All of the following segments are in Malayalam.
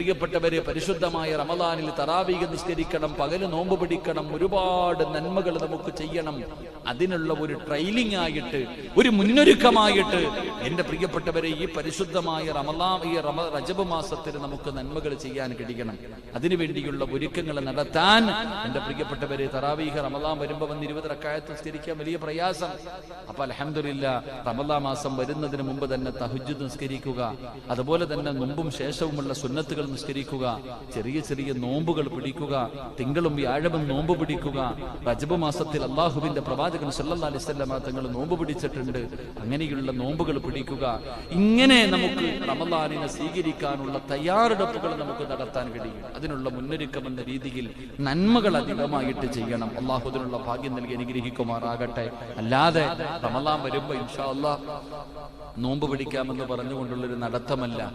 പ്രിയപ്പെട്ടവരെ പരിശുദ്ധമായ റമദാനിൽ തറാവീക നിസ്കരിക്കണം പകൽ നോമ്പ് പിടിക്കണം ഒരുപാട് നന്മകൾ നമുക്ക് ചെയ്യണം. അതിനുള്ള ഒരു ട്രെയിനിങ് ആയിട്ട് ഒരു മുന്നൊരുക്കമായിട്ട് എന്റെ പ്രിയപ്പെട്ടവരെ ഈ പരിശുദ്ധമായ റമദാൻ ഈ റമ റജബ് മാസത്തിൽ നമുക്ക് നന്മകൾ ചെയ്യാൻ കഴിയണം. അതിനുവേണ്ടിയുള്ള ഒരുക്കങ്ങൾ നടത്താൻ എന്റെ പ്രിയപ്പെട്ടവരെ തറാവീഹ റമദാൻ വരുമ്പോൾ വന്ന് ഇരുപത് റക്കായത്ത് നിസ്കരിക്കാൻ വലിയ പ്രയാസം. അപ്പൊ അലഹമില്ല റമദാ മാസം വരുന്നതിന് മുമ്പ് തന്നെ തഹജ്ജുദ് നിസ്കരിക്കുക. അതുപോലെ തന്നെ മുമ്പും ശേഷവുമുള്ള സുന്നത്തുകൾ നിസ്കരിക്കുക ചെറിയ ചെറിയ നോമ്പുകൾ പിടിക്കുക. തിങ്കളും വ്യാഴവും നോമ്പ് പിടിക്കുക. റജബ് മാസത്തിൽ അള്ളാഹുവിന്റെ പ്രവാചകൻ സല്ലാ അലൈഹി വസല്ലമ തങ്ങൾ നോമ്പ് പിടിച്ചിട്ടുണ്ട്. അങ്ങനെയുള്ള നോമ്പുകൾ പിടിക്കുക. ഇങ്ങനെ നമുക്ക് റമദാനിനെ സ്വീകരിക്കാനുള്ള തയ്യാറെടുപ്പുകൾ നമുക്ക് നടത്താൻ കഴിയും. അതിനുള്ള മുന്നൊരുക്കം എന്ന രീതിയിൽ നന്മകൾ അധികമായിട്ട് ചെയ്യണം. അള്ളാഹു അതിനുള്ള ഭാഗ്യം നൽകി അനുഗ്രഹിക്കുമാറാകട്ടെ. അല്ലാതെ റമദാൻ വരുമ്പോ ഇൻഷാ അള്ളാഹ് നോമ്പ് പിടിക്കാമെന്ന് പറഞ്ഞുകൊണ്ടുള്ളൊരു നടത്തമല്ല.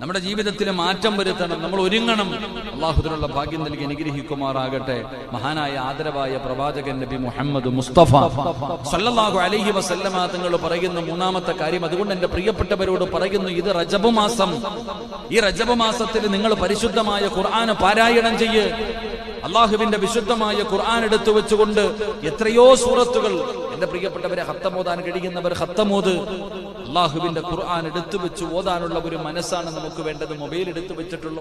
നമ്മുടെ ജീവിതത്തിൽ മാറ്റം വരുത്തണം. നമ്മൾ ഒരുങ്ങണം. അള്ളാഹുദിനുള്ള ഭാഗ്യം നൽകി അനുഗ്രഹിക്കുമാറാകട്ടെ. മഹാനായ ആദരവായ പ്രവാചകൻ നബി മുഹമ്മദ് മുസ്തഫ സല്ലല്ലാഹു അലൈഹി വസല്ലമ തങ്ങൾ പറയുന്ന മൂന്നാമത്തെ കാര്യം അതുകൊണ്ട് എന്റെ പ്രിയപ്പെട്ടവരോട് പറയുന്നു ഇത് റജബ് മാസം. ഈ റജബ് മാസത്തിൽ നിങ്ങൾ പരിശുദ്ധമായ ഖുർആൻ പാരായണം ചെയ്യ്. അള്ളാഹുവിന്റെ വിശുദ്ധമായ ഖുർആൻ എടുത്തു വെച്ചുകൊണ്ട് എത്രയോ സൂറത്തുകൾ. എന്റെ പ്രിയപ്പെട്ടവരെ ഹത്തമോദാൻ കഴിയുന്നവർ ഹത്തമോദ്. അള്ളാഹുവിന്റെ ഖുർആൻ എടുത്തു വെച്ച് ഓതാനുള്ള ഒരു മനസ്സാണ് നമുക്ക് വേണ്ടത്. മൊബൈൽ എടുത്തു വെച്ചിട്ടുള്ള